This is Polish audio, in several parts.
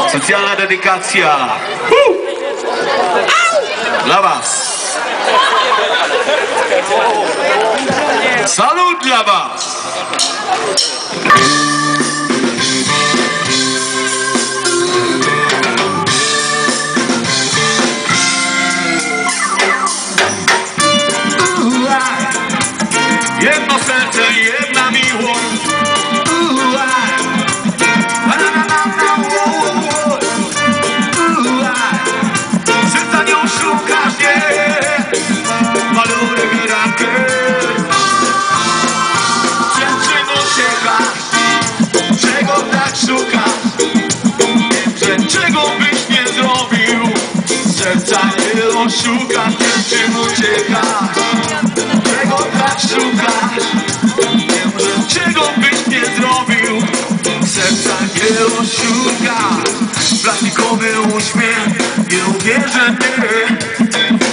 Soziale dedicazia La Na vás. Salut dla vás. szuka, tym czym ucieka tak? Czego tak szuka Czego byś nie zrobił? Serca nie oszuka Plastikowy uśmiech Nie uwierzę ty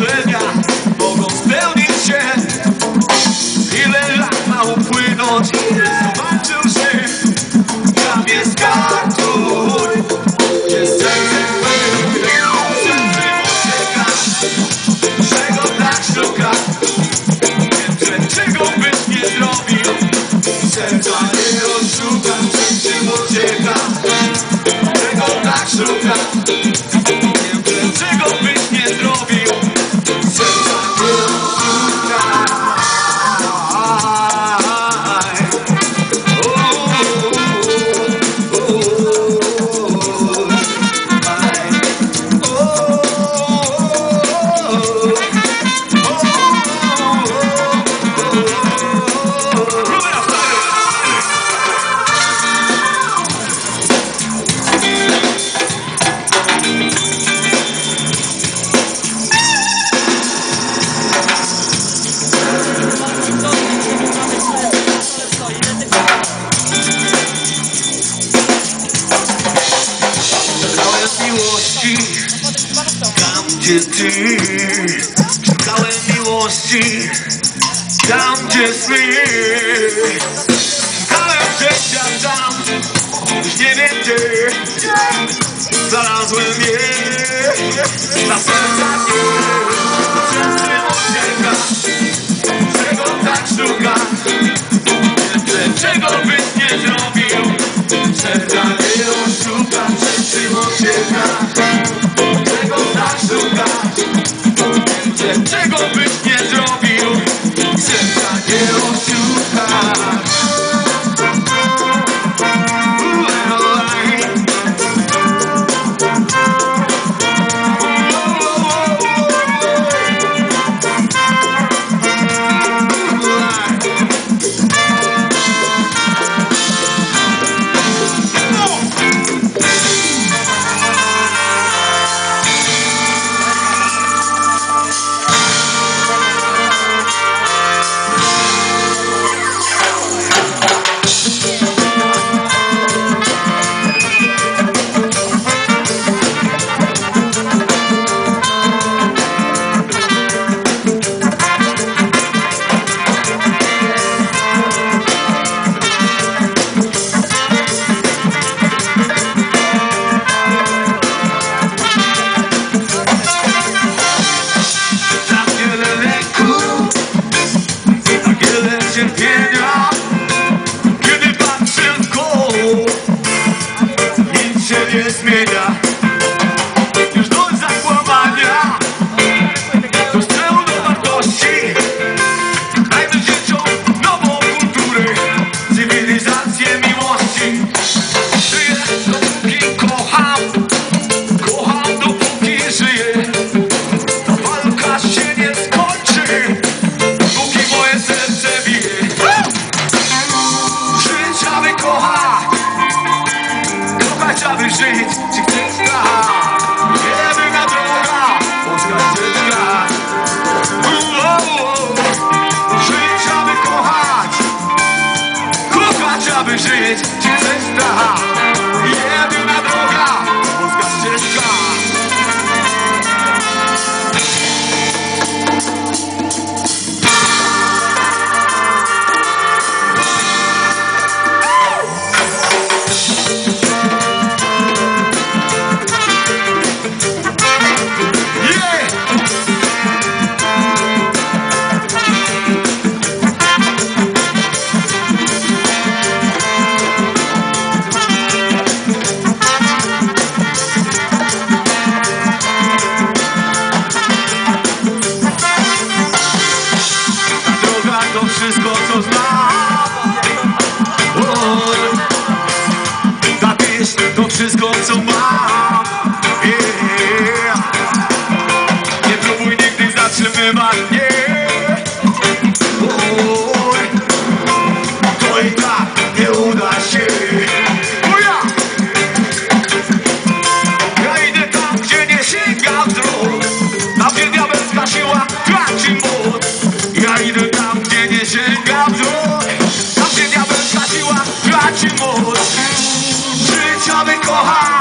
Yeah. gdzie ty? Szukałem miłości Tam gdzie sny. Szukałem życia tam Już nie wiem gdzie. Znalazłem je. Na sercach Czego tak szukasz? Czego byś nie zrobił? Serca just made up. ci mąż Życia wykochany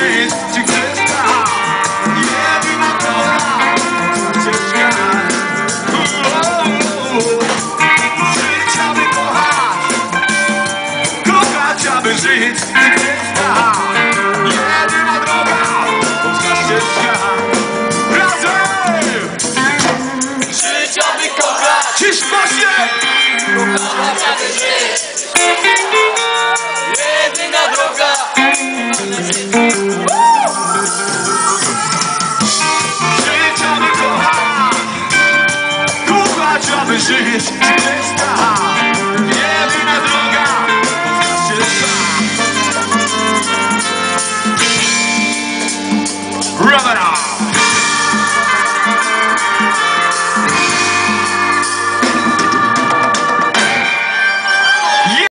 streets to exist Yeah, do not know to sky Kocha chciałby żyć, gwiazda Jedyna droga, wąska ścieżka Razem! Żyć, aby kochać! Cisz, Kochać, aby żyć! Superstar